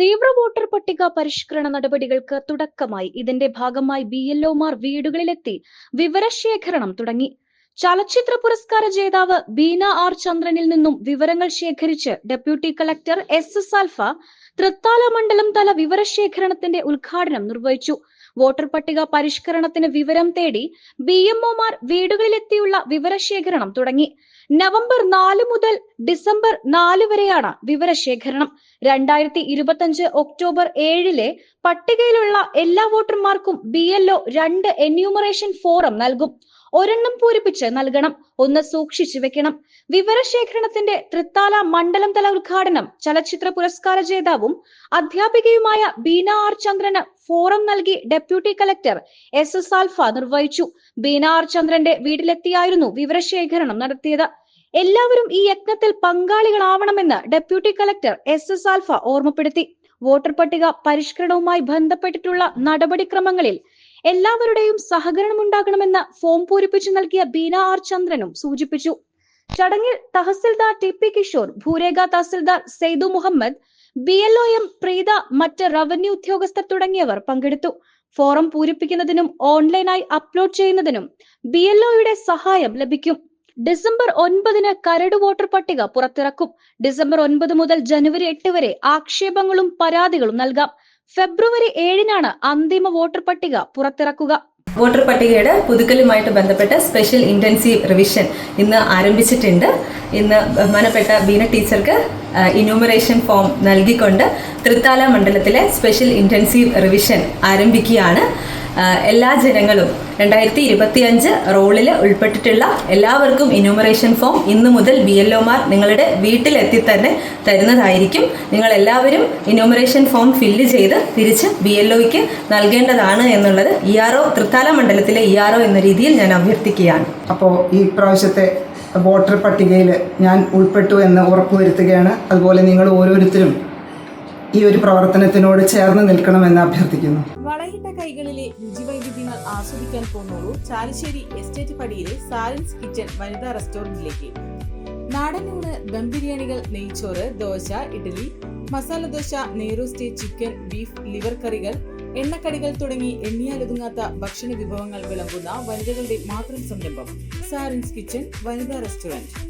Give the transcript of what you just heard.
തീവ്ര വോട്ടർ പട്ടിക പരിഷ്കരണ നടപടികൾക്ക് തുടക്കമായി. ഇതിന്റെ ഭാഗമായി ബി എൽ ഒമാർ വീടുകളിലെത്തി വിവരശേഖരണം തുടങ്ങി. ചലച്ചിത്ര പുരസ്കാര ജേതാവ് ബീന ആർ ചന്ദ്രനിൽ നിന്നും വിവരങ്ങൾ ശേഖരിച്ച് deputy collector S S Alpha Thrithala മണ്ഡലം തല വിവരശേഖരണത്തിന്റെ ഉദ്ഘാടനം നിർവഹിച്ചു. വോട്ടർ പട്ടിക പരിഷ്കരണത്തിന് വിവരം തേടി ബി എംഒമാർ വീടുകളിലെത്തിയുള്ള വിവരശേഖരണം തുടങ്ങി. നവംബർ നാല് മുതൽ ഡിസംബർ നാല് വരെയാണ് വിവരശേഖരണം. രണ്ടായിരത്തി ഇരുപത്തഞ്ച് ഒക്ടോബർ ഏഴിലെ പട്ടികയിലുള്ള എല്ലാ വോട്ടർമാർക്കും ബി എൽഒ രണ്ട് എന്യൂമറേഷൻ ഫോറം നൽകും. ഒരെണ്ണം പൂരിപ്പിച്ച് നൽകണം. ഒന്ന് സൂക്ഷിച്ചു വെക്കണം. വിവരശേഖരണത്തിന്റെ തൃത്താല മണ്ഡലം തല ഉദ്ഘാടനം ചലച്ചിത്ര പുരസ്കാര ജേതാവും അധ്യാപികയുമായ ബീന ആർ ചന്ദ്രന് ഫോറം നൽകി deputy collector S S Alpha നിർവഹിച്ചു. ബീന ആർ ചന്ദ്രന്റെ വീട്ടിലെത്തിയായിരുന്നു വിവരശേഖരണം നടത്തിയത്. എല്ലാവരും ഈ യജ്ഞത്തിൽ പങ്കാളികളാവണമെന്ന് deputy collector S S Alpha ഓർമ്മപ്പെടുത്തി. വോട്ടർ പട്ടിക പരിഷ്കരണവുമായി ബന്ധപ്പെട്ടിട്ടുള്ള നടപടിക്രമങ്ങളിൽ എല്ലാവരുടെയും സഹകരണം സഹകരണമുണ്ടാകണമെന്ന് ഫോം പൂരിപ്പിച്ചു നൽകിയ ബീന ആർ ചന്ദ്രനും സൂചിപ്പിച്ചു. ചടങ്ങിൽ tahsildar T P Kishore ഭൂരേഖ tahsildar Saidu Muhammad B L O M Preetha മറ്റ് റവന്യൂ ഉദ്യോഗസ്ഥർ തുടങ്ങിയവർ പങ്കെടുത്തു. ഫോറം പൂരിപ്പിക്കുന്നതിനും ഓൺലൈനായി അപ്ലോഡ് ചെയ്യുന്നതിനും ബി എൽ ഒയുടെ സഹായം ലഭിക്കും. ഡിസംബർ ഒൻപതിന് കരട് വോട്ടർ പട്ടിക പുറത്തിറക്കും. ഡിസംബർ ഒൻപത് മുതൽ ജനുവരി എട്ട് വരെ ആക്ഷേപങ്ങളും പരാതികളും നൽകാം. ഫെബ്രുവരി ഏഴിനാണ് അന്തിമ വോട്ടർ പട്ടിക പുറത്തിറക്കുക. വോട്ടർ പട്ടികയുടെ പുതുക്കലുമായിട്ട് ബന്ധപ്പെട്ട സ്പെഷ്യൽ ഇന്റൻസീവ് റിവിഷൻ ഇന്ന് ആരംഭിച്ചിട്ടുണ്ട്. ഇന്ന് ബഹുമാനപ്പെട്ട ബീന ടീച്ചർക്ക് ഇന്യൂമറേഷൻ ഫോം നൽകിക്കൊണ്ട് തൃത്താല മണ്ഡലത്തിലെ സ്പെഷ്യൽ ഇന്റൻസീവ് റിവിഷൻ ആരംഭിക്കുകയാണ്. എല്ലാ ജനങ്ങളും രണ്ടായിരത്തി ഇരുപത്തിയഞ്ച് റോളിൽ ഉൾപ്പെട്ടിട്ടുള്ള എല്ലാവർക്കും ഇന്യൂമറേഷൻ ഫോം ഇന്ന് മുതൽ ബി എൽ ഒമാർ നിങ്ങളുടെ വീട്ടിലെത്തി തന്നെ തരുന്നതായിരിക്കും. നിങ്ങൾ എല്ലാവരും ഇന്യൂമറേഷൻ ഫോം ഫില്ല് ചെയ്ത് തിരിച്ച് ബി എൽ ഒയ്ക്ക് നൽകേണ്ടതാണ് എന്നുള്ളത് ഇ ആർ ഒ തൃത്താല മണ്ഡലത്തിലെ ഇ ആർ ഒ എന്ന രീതിയിൽ ഞാൻ അഭ്യർത്ഥിക്കുകയാണ്. അപ്പോൾ ഈ പ്രാവശ്യത്തെ വോട്ടർ പട്ടികയിൽ ഞാൻ ഉൾപ്പെട്ടു എന്ന് ഉറപ്പുവരുത്തുകയാണ്. അതുപോലെ നിങ്ങൾ ഓരോരുത്തരും ഈ ഒരു പ്രവർത്തനത്തിനോട് ചേർന്ന് നിൽക്കണമെന്ന് അഭ്യർത്ഥിക്കുന്നു. വളയിട്ട കൈകളിലെ രുചിവൈവിധ്യങ്ങൾ ആസ്വദിക്കാൻ പോകുന്നുള്ളൂ ചാലിശ്ശേരി എസ്റ്റേറ്റ് പടിയിലെ സാലൻസ് കിച്ചൺ വനിതാ റെസ്റ്റോറന്റിലേക്ക്. നാടനൂണ് ദം ബിരിയാണികൾ നെയ്ച്ചോറ് ദോശ ഇഡ്ഡലി മസാല ദോശ നെയ്റോസ്റ്റ് ചിക്കൻ ബീഫ് ലിവർ കറികൾ എണ്ണക്കടികൾ തുടങ്ങി എണ്ണിയാലൊതുങ്ങാത്ത ഭക്ഷണ വിഭവങ്ങൾ വിളമ്പുന്ന വനിതകളുടെ മാത്രം സംരംഭം സാരൻസ് കിച്ചൺ വനിതാ റെസ്റ്റോറന്റ്.